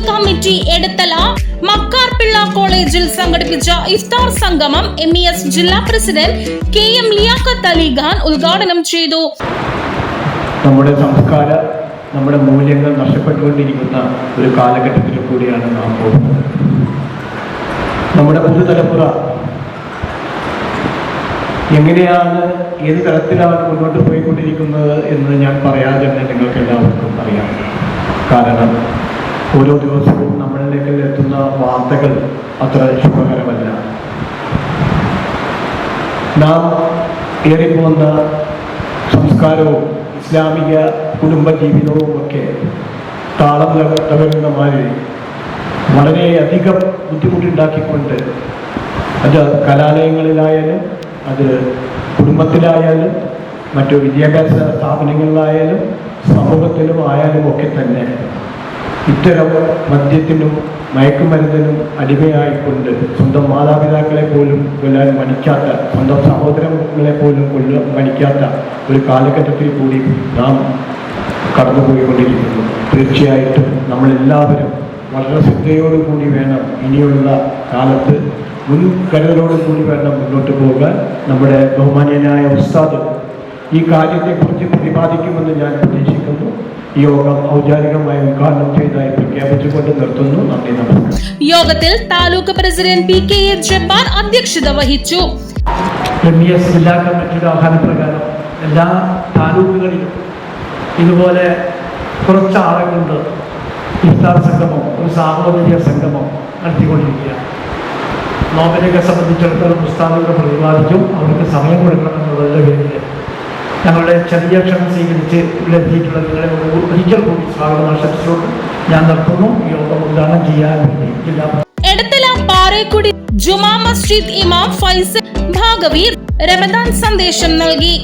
Taluk committee എടുത്തല. Makkarpillai കോളേജിൽ സംഘടിപ്പിച്ച ഇഫ്താർ സംഗമം എം ഇ എസ് ജില്ലാ president K M Liyaqat Ali Khan ഉദ്ഘാടനം ചെയ്തു. നമ്മുടെ സംസ്കാര നമ്മുടെ മൂല്യങ്ങൾ നഷ്ടപ്പെട്ടുകൊണ്ടിരിക്കുന്ന ഒരു കാലഘട്ടത്തിൽ കൂടിയാണ് നാം പോകുന്നത്. നമ്മുടെ പുതുതലമുറ എങ്ങനെയാണ് ഏത് തരത്തിലാണ് മുന്നോട്ട് പോയിക്കൊണ്ടിരിക്കുന്നത് എന്ന് ഞാൻ പറയാതെ തന്നെ നിങ്ങൾക്ക് എല്ലാവർക്കും അറിയാം. കാരണം ഓരോ ദിവസവും നമ്മളിലേക്ക് എത്തുന്ന വാർത്തകൾ അത്ര ശുഭകരമല്ല. നാം ഏറിപ്പോന്ന സംസ്കാരവും ഇസ്ലാമിക കുടുംബ ജീവിതവും ഒക്കെ താളം തക- തകരുന്ന മാതിരി വളരെയധികം ബുദ്ധിമുട്ടുണ്ടാക്കിക്കൊണ്ട് അത് കലാലയങ്ങളിലായാലും അത് കുടുംബത്തിലായാലും മറ്റു വിദ്യാഭ്യാസ സ്ഥാപനങ്ങളിലായാലും സമൂഹത്തിലും ആയാലും ഒക്കെ തന്നെ ഇത്തരം മദ്യത്തിനും മയക്കുമരുന്നിനും അടിമയായിക്കൊണ്ട് സ്വന്തം മാതാപിതാക്കളെ പോലും കൊല്ലാൻ മടിക്കാത്ത സ്വന്തം സഹോദരങ്ങളെ പോലും കൊല്ല മടിക്കാത്ത ഒരു കാലഘട്ടത്തിൽ കൂടി നാം കടന്നുപോയിക്കൊണ്ടിരിക്കുന്നു. തീർച്ചയായിട്ടും നമ്മളെല്ലാവരും വളരെ ശ്രദ്ധയോടുകൂടി വേണം ഇനിയുള്ള കാലത്ത് മുൻകരുതലോടുകൂടി വേണം മുന്നോട്ട് പോകാൻ നമ്മുടെ ബഹുമാന്യനായ ഉസ്താദ് ഈ കാര്യത്തെക്കുറിച്ച് പ്രതിപാദിക്കുമെന്ന് ഞാൻ പ്രതീക്ഷിക്കുന്നു. യോഗം ഔപചാരികമായി ഉദ്ഘാടനം ചെയ്തതായി പ്രഖ്യാപിച്ചുകൊണ്ട് നിർത്തുന്നു. നന്ദി നമസ്കാരം. യോഗത്തിൽ taluk president P K A Jabbar അധ്യക്ഷത വഹിച്ചു. എം ഇ എസ് ജില്ലാ കമ്മിറ്റിയുടെ ആഹ്വാനപ്രകാരം എല്ലാ താലൂക്കുകളിലും ഇതുപോലെ കുറച്ച് ആളുകളുണ്ട് ഇഫ്താർ സംഗമം ഒരു സാഹോദര്യ സംഗമം നടത്തിക്കൊണ്ടിരിക്കുകയാണ്. നോബലിനെ സംബന്ധിച്ചിടത്തോളം ഉസ്താദുകൾ പ്രതിപാദിക്കും അവർക്ക് സമയം കൊടുക്കണം എന്നുള്ളതിന്റെ പേരിൽ ഞങ്ങളുടെ ചെറിയ ക്ഷണം സ്വീകരിച്ച് ലഭിച്ചിട്ടുള്ള നിങ്ങളെ ഒരു- ഒരിക്കൽ കൂടി സ്വാഗതം ആശംസിച്ചുകൊണ്ട് ഞാൻ നിർത്തുന്നു. യോഗം ഉദ്ഘാടനം ചെയ്യാൻ വേണ്ടി ജില്ലാ എടത്തല പാറേക്കുടി ജുമാ മസ്ജിദ് ഇമാം ഫൈസൽ ഭാഗവീർ റമദാൻ സന്ദേശം നൽകി.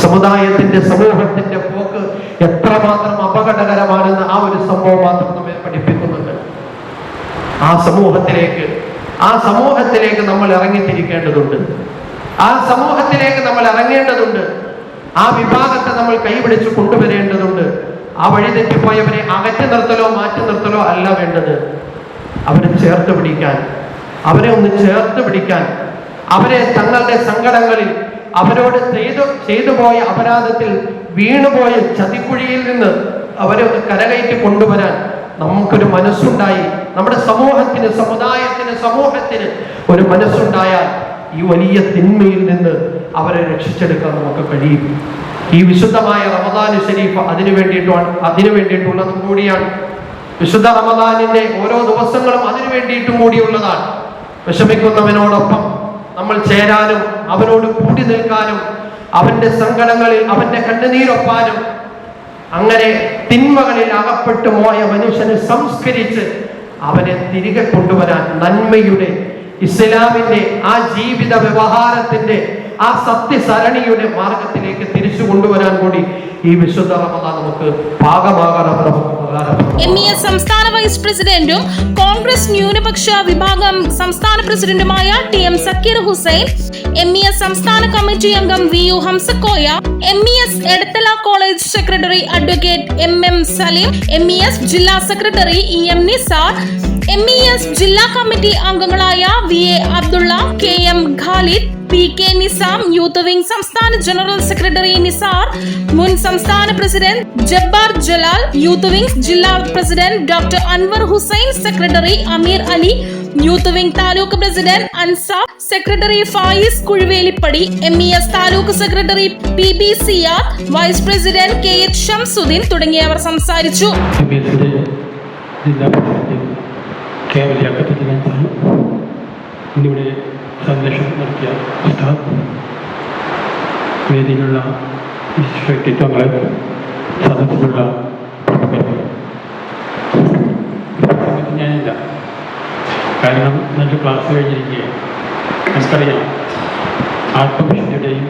സമുദായത്തിന്റെ സമൂഹത്തിന്റെ പോക്ക് എത്രമാത്രം അപകടകരമാണെന്ന് ആ ഒരു സംഭവം മാത്രം നമ്മെ പഠിപ്പിക്കുന്നുണ്ട്. ആ സമൂഹത്തിലേക്ക് ആ സമൂഹത്തിലേക്ക് നമ്മൾ ഇറങ്ങിത്തിരിക്കേണ്ടതുണ്ട്. ആ സമൂഹത്തിലേക്ക് നമ്മൾ ഇറങ്ങേണ്ടതുണ്ട്. ആ വിഭാഗത്തെ നമ്മൾ കൈപിടിച്ച് കൊണ്ടുവരേണ്ടതുണ്ട്. ആ വഴി തെറ്റിപ്പോയവരെ അകറ്റി നിർത്തലോ മാറ്റി നിർത്തലോ അല്ല വേണ്ടത്. അവരെ ചേർത്ത് പിടിക്കാൻ അവരെ ഒന്ന് ചേർത്ത് പിടിക്കാൻ അവരെ തങ്ങളുടെ സങ്കടങ്ങളിൽ അവരോട് ചെയ്തു ചെയ്തു പോയ അപരാധത്തിൽ വീണുപോയ ചതിക്കുഴിയിൽ നിന്ന് അവരെ ഒന്ന് കരകയറ്റി കൊണ്ടുവരാൻ നമുക്കൊരു മനസ്സുണ്ടായി. നമ്മുടെ സമൂഹത്തിന് സമുദായത്തിന് സമൂഹത്തിന് ഒരു മനസ്സുണ്ടായാൽ ഈ വലിയ തിന്മയിൽ നിന്ന് അവരെ രക്ഷിച്ചെടുക്കാൻ നമുക്ക് കഴിയും. ഈ വിശുദ്ധമായ റമദാൻ ഷരീഫ് അതിനു വേണ്ടിയിട്ടാണ് അതിനു വേണ്ടിയിട്ടുള്ളതും കൂടിയാണ്. വിശുദ്ധ റമദാനിന്റെ ഓരോ ദിവസങ്ങളും അതിനു വേണ്ടിയിട്ടും കൂടിയുള്ളതാണ്. വിഷമിക്കുന്നവനോടൊപ്പം നമ്മൾ ചേരാനും അവനോട് കൂടി നിൽക്കാനും അവന്റെ സങ്കടങ്ങളിൽ അവന്റെ കണ്ണുനീരൊപ്പാനും അങ്ങനെ തിന്മകളിൽ അകപ്പെട്ടു പോയ മനുഷ്യനെ സംസ്കരിച്ച് അവനെ തിരികെ കൊണ്ടുവരാൻ നന്മയുടെ ഇസ്ലാമിന്റെ ആ ജീവിത വ്യവഹാരത്തിന്റെ ആ സത്യസരണിയുടെ മാർഗത്തിലേക്ക് തിരിച്ചു കൊണ്ടുവരാൻ കൂടി ഈ വിശുദ്ധ റമദാൻ നമുക്ക് ഭാഗമാകണം എം ഇ എസ് സംസ്ഥാന വൈസ് പ്രസിഡന്റും കോൺഗ്രസ് ന്യൂനപക്ഷ വിഭാഗം സംസ്ഥാന പ്രസിഡന്റുമായ T M Zakir Hussain M E S സംസ്ഥാന കമ്മിറ്റി അംഗം V U Hamsakoya M E S Edathala college secretary advocate M M Saleem M E S ജില്ലാ secretary E M Nisar M E S ജില്ലാ committee അംഗങ്ങളായ V A Abdulla K M Khalid P K Nizam youth wing സംസ്ഥാന general secretary Nisar മുൻ സംസ്ഥാന president Jabbar Jalal youth wing ജില്ലാ president doctor Anwar Hussain secretary Ameer Ali youth wing taluk president Ansaf secretary Fayis Kuzhuvelippadi M E S taluk secretary P B Siyar vice president K H Shamsuddin തുടങ്ങിയവർ സംസാരിച്ചു. ജില്ലാ president K ഇന്നിവിടെ സന്ദേശം നടത്തിയ ഉസ്താദ് വേദിയിലുള്ള വ്യക്തിത്വങ്ങളെ സദസ്സിലുള്ള ഞാനില്ല. കാരണം നല്ല ക്ലാസ് കഴിഞ്ഞിരിക്കുകയാണ് നമുക്കറിയാം ആത്മവിശുദ്ധിയുടെയും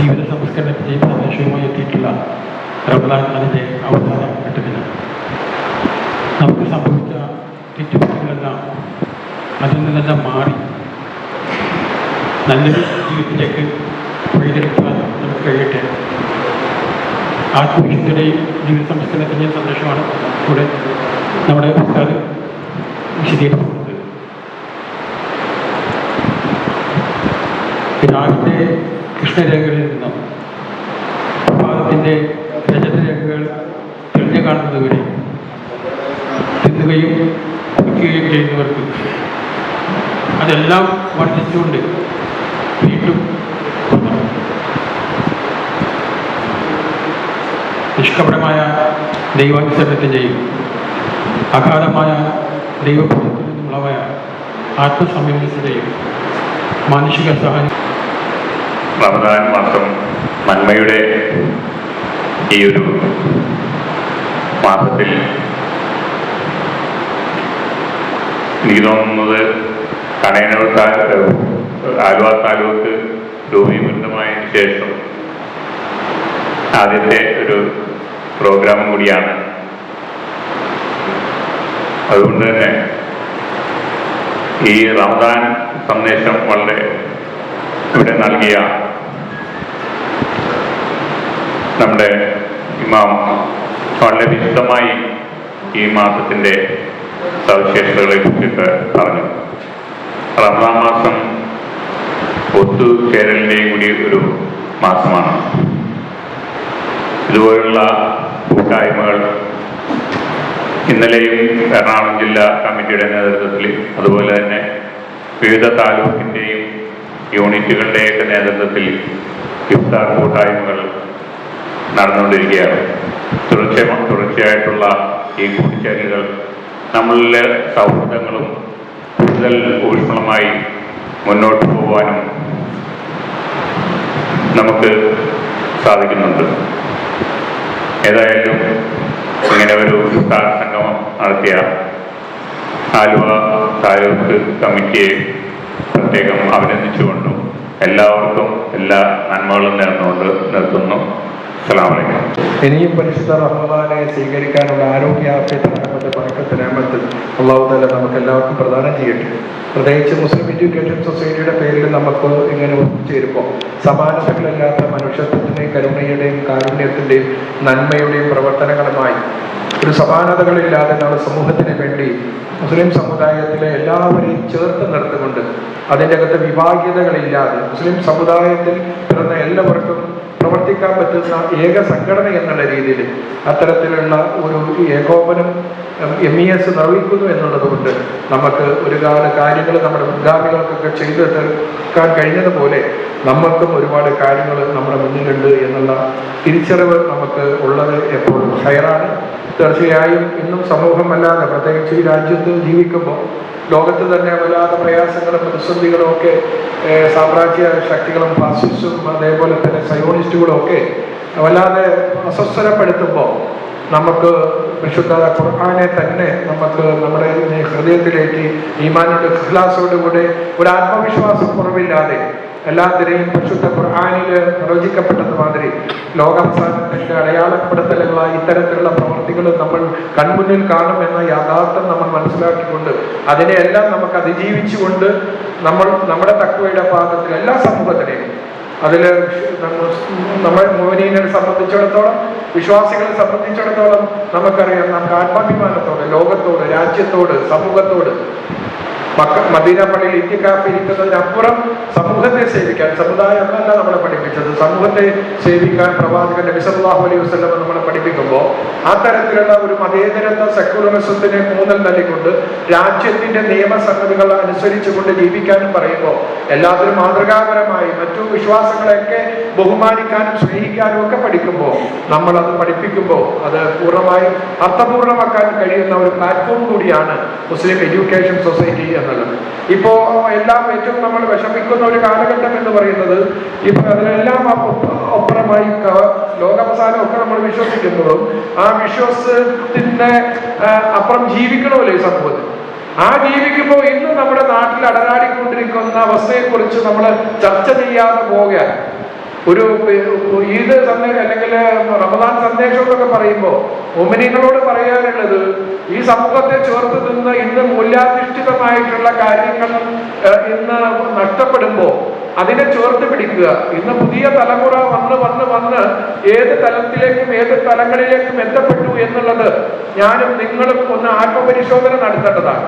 ജീവിത സംസ്കരണത്തിന്റെയും സന്ദേശവുമായി എത്തിയിട്ടുള്ള റമദാൻ അതിന്റെ അവസാന ഘട്ടത്തിലാണ്. നമുക്ക് സംഭവിച്ച തെറ്റുപറ്റുകളെല്ലാം അതിൽ നിന്നെല്ലാം മാറി നല്ലൊരു ജീവിതത്തിലേക്ക് വഴിതെളിക്കുവാൻ നമുക്ക് കഴിയട്ടെ. ആത്മവിശുദ്ധിയുടെയും ജീവിത സംരക്ഷണത്തിന്റെയും സന്ദേശമാണ് ഇവിടെ നമ്മുടെ ഉസ്താദ് വിശദീകരിക്കുന്നത്. രാവിലെ കൃഷ്ണരേഖകളിൽ നിന്നും ഭാഗത്തിന്റെ രജതരേഖകൾ തെളിഞ്ഞു കാണുന്നതുവരെ തിന്നുകയും കുടിക്കുകയും ചെയ്യുന്നവർക്ക് അതെല്ലാം വർദ്ധിച്ചുകൊണ്ട് വീണ്ടും വന്നു. നിഷ്കപടമായ ദൈവാനുസരണത്തിന്റെയും അഗാധമായ ദൈവബോധത്തിൽ നിന്നുള്ളവയ മാനുഷിക സഹായം റമദാൻ മാസം നന്മയുടെ ഈ ഒരു മാസത്തിൽ എനിക്ക് തോന്നുന്നത് കണയനൂർ ആലുവ താലൂക്ക് രൂപീകൃതമായതിനു ശേഷം ആദ്യത്തെ ഒരു പ്രോഗ്രാമും കൂടിയാണ്. അതുകൊണ്ട് തന്നെ ഈ റമദാൻ സന്ദേശം വളരെ ഇവിടെ നൽകിയ നമ്മുടെ ഇമാം വളരെ വിശദമായി ഈ മാസത്തിന്റെ സവിശേഷതകളെ കുറിച്ചിട്ട് പറഞ്ഞു. റമദാൻ മാസം ഒത്തുചേരലിന്റെയും കൂടി ഒരു മാസമാണ്. ഇതുപോലുള്ള കൂട്ടായ്മകൾ. ഇന്നലെയും എറണാകുളം ജില്ലാ കമ്മിറ്റിയുടെ നേതൃത്വത്തിൽ അതുപോലെ തന്നെ വിവിധ താലൂക്കിന്റെയും യൂണിറ്റുകളുടെയൊക്കെ നേതൃത്വത്തിൽ ഇഫ്താർ കൂട്ടായ്മകൾ നടന്നുകൊണ്ടിരിക്കുകയാണ്. തുടർച്ച തുടർച്ചയായിട്ടുള്ള ഈ കൂട്ടിച്ചേരലുകൾ നമ്മളിലെ സൗഹൃദങ്ങളും കൂടുതൽ ഊഷ്മളമായി മുന്നോട്ട് പോകാനും നമുക്ക് സാധിക്കുന്നുണ്ട്. ഏതായാലും ഇങ്ങനെ ഒരു ഇഫ്താർ സംഗമം നടത്തിയ ആലുവ താലൂക്ക് കമ്മിറ്റിയെ പ്രത്യേകം അഭിനന്ദിച്ചുകൊണ്ടും എല്ലാവർക്കും എല്ലാ നന്മകളും നേർന്നുകൊണ്ട് നിർത്തുന്നു. ഇനിയും പരിശുദ്ധ റഹ്മാനെ സ്വീകരിക്കാനുള്ള ആരോഗ്യ അള്ളാഹു താല നമുക്ക് എല്ലാവർക്കും പ്രദാനം ചെയ്യട്ടെ. പ്രത്യേകിച്ച് മുസ്ലിം എഡ്യൂക്കേഷൻ സൊസൈറ്റിയുടെ പേരിൽ നമുക്ക് ഇങ്ങനെ ഒത്തുചേരുമ്പോൾ സമാനതകളില്ലാത്ത മനുഷ്യത്വത്തിന്റെയും കരുണയുടെയും കാരുണ്യത്തിന്റെയും നന്മയുടെയും പ്രവർത്തനങ്ങളുമായി ഒരു സമാനതകളില്ലാതെ നമ്മുടെ സമൂഹത്തിന് വേണ്ടി മുസ്ലിം സമുദായത്തിലെ എല്ലാവരെയും ചേർത്ത് നിർത്തുകൊണ്ട് അതിന്റെ അകത്ത് വിഭാഗീയതകളില്ലാതെ മുസ്ലിം സമുദായത്തിൽ പിറന്ന എല്ലാവർക്കും പ്രവർത്തിക്കാൻ പറ്റുന്ന ഏക സംഘടന എന്നുള്ള രീതിയിൽ അത്തരത്തിലുള്ള ഒരു ഏകോപനം എം ഇ എസ് നിർവഹിക്കുന്നു എന്നുള്ളത് കൊണ്ട് നമുക്ക് ഒരുപാട് കാര്യങ്ങൾ നമ്മുടെ മുൻഗാമികൾക്കൊക്കെ ചെയ്തു തീർക്കാൻ കഴിഞ്ഞതുപോലെ നമുക്കും ഒരുപാട് കാര്യങ്ങൾ നമ്മുടെ മുന്നിലുണ്ട് എന്നുള്ള തിരിച്ചറിവ് നമുക്ക് ഉള്ളത് എപ്പോഴും ഹയറാണ്. തീർച്ചയായും ഇന്നും സമൂഹമല്ലാതെ പ്രത്യേകിച്ച് ഈ രാജ്യത്ത് ജീവിക്കുമ്പോൾ ലോകത്ത് തന്നെ വല്ലാതെ പ്രയാസങ്ങളും പ്രതിസന്ധികളും ഒക്കെ സാമ്രാജ്യ ശക്തികളും ഫാസിസ്റ്റും അതേപോലെ തന്നെ സയോണിസ്റ്റുകളും ഒക്കെ വല്ലാതെ അസ്വസ്ഥരപ്പെടുത്തുമ്പോൾ നമുക്ക് വിശുദ്ധ ഖുർആനെ തന്നെ നമുക്ക് നമ്മുടെ ഹൃദയത്തിലേക്ക് ഈമാനോട് ഇഖ്ലാസോടുകൂടെ ഒരു ആത്മവിശ്വാസം കുറവില്ലാതെ എല്ലാത്തിനെയും പരിശുദ്ധ ഖുർആാനിൽ പ്രവചിക്കപ്പെട്ടത് മാതിരി ലോകാവസാനത്തിന്റെ അടയാളപ്പെടുത്തലുകളായി ഇത്തരത്തിലുള്ള പ്രവൃത്തികൾ നമ്മൾ കൺമുന്നിൽ കാണുമെന്ന യാഥാർത്ഥ്യം നമ്മൾ മനസ്സിലാക്കിക്കൊണ്ട് അതിനെയെല്ലാം നമുക്ക് അതിജീവിച്ചുകൊണ്ട് നമ്മൾ നമ്മുടെ തക്കവയുടെ പാദത്തിൽ എല്ലാ സമൂഹത്തിനെയും അതിൽ നമ്മൾ മോനീനെ സംബന്ധിച്ചിടത്തോളം വിശ്വാസികളെ സംബന്ധിച്ചിടത്തോളം നമുക്കറിയാം നമുക്ക് ആത്മാഭിമാനത്തോട് ലോകത്തോട് രാജ്യത്തോട് സമൂഹത്തോട് മക്ക മദീന പള്ളിയിൽ ഇന്ത്യക്കാപ്പ് ഇരിക്കുന്നതിനപ്പുറം സമൂഹത്തെ സേവിക്കാൻ സമുദായം അല്ല നമ്മളെ പഠിപ്പിച്ചത്. സമൂഹത്തെ സേവിക്കാൻ പ്രവാചകൻ നബി സല്ലല്ലാഹു അലൈഹി വസല്ലം നമ്മളെ പഠിപ്പിക്കുമ്പോൾ ആ തരത്തിലുള്ള ഒരു മതേതരത്വ സെക്യുലറിസത്തിന് മൂന്നൽ നൽകിക്കൊണ്ട് രാജ്യത്തിന്റെ നിയമസംഗതികൾ അനുസരിച്ചുകൊണ്ട് ജീവിക്കാനും പറയുമ്പോൾ എല്ലാത്തിനും മാതൃകാപരമായി മറ്റു വിശ്വാസങ്ങളെയൊക്കെ ബഹുമാനിക്കാനും സ്നേഹിക്കാനും ഒക്കെ പഠിക്കുമ്പോൾ നമ്മൾ അത് പഠിപ്പിക്കുമ്പോൾ അത് പൂർണമായും അർത്ഥപൂർണമാക്കാൻ കഴിയുന്ന ഒരു പ്ലാറ്റ്ഫോം കൂടിയാണ് മുസ്ലിം എഡ്യൂക്കേഷൻ സൊസൈറ്റി എന്നുള്ളത് ഇപ്പോ എല്ലാം ഏറ്റവും നമ്മൾ വിഷമിക്കുന്ന ഒരു കാലഘട്ടം എന്ന് പറയുന്നത് ഇപ്പൊ അതിനെല്ലാം ആ അപ്പുറമായി ക- ലോകാവസാനം ഒക്കെ നമ്മൾ വിശ്വസിക്കുന്നതും ആ വിശ്വാസത്തിന്റെ അപ്പുറം ജീവിക്കണമല്ലോ ഈ സമൂഹത്തിൽ. ആ ജീവിക്കുമ്പോൾ ഇന്ന് നമ്മുടെ നാട്ടിൽ അടരാടിക്കൊണ്ടിരിക്കുന്ന അവസ്ഥയെക്കുറിച്ച് നമ്മൾ ചർച്ച ചെയ്യാതെ പോവുകയാണ്. ഒരു ഈദ് സന്ദേശം അല്ലെങ്കിൽ റമദാൻ സന്ദേശം എന്നൊക്കെ പറയുമ്പോൾ ഒമിനികളോട് പറയാനുള്ളത് ഈ സമൂഹത്തെ ചേർത്ത് നിന്ന് ഇന്ന് മൂല്യാധിഷ്ഠിതമായിട്ടുള്ള കാര്യങ്ങൾ ഇന്ന് നഷ്ടപ്പെടുമ്പോൾ അതിനെ ചേർത്ത് പിടിക്കുക. ഇന്ന് പുതിയ തലമുറ വന്ന് വന്ന് വന്ന് ഏത് തലത്തിലേക്കും ഏത് തലങ്ങളിലേക്കും എത്തപ്പെട്ടു എന്നുള്ളത് ഞാനും നിങ്ങളും ഒന്ന് ആത്മപരിശോധന നടത്തേണ്ടതാണ്.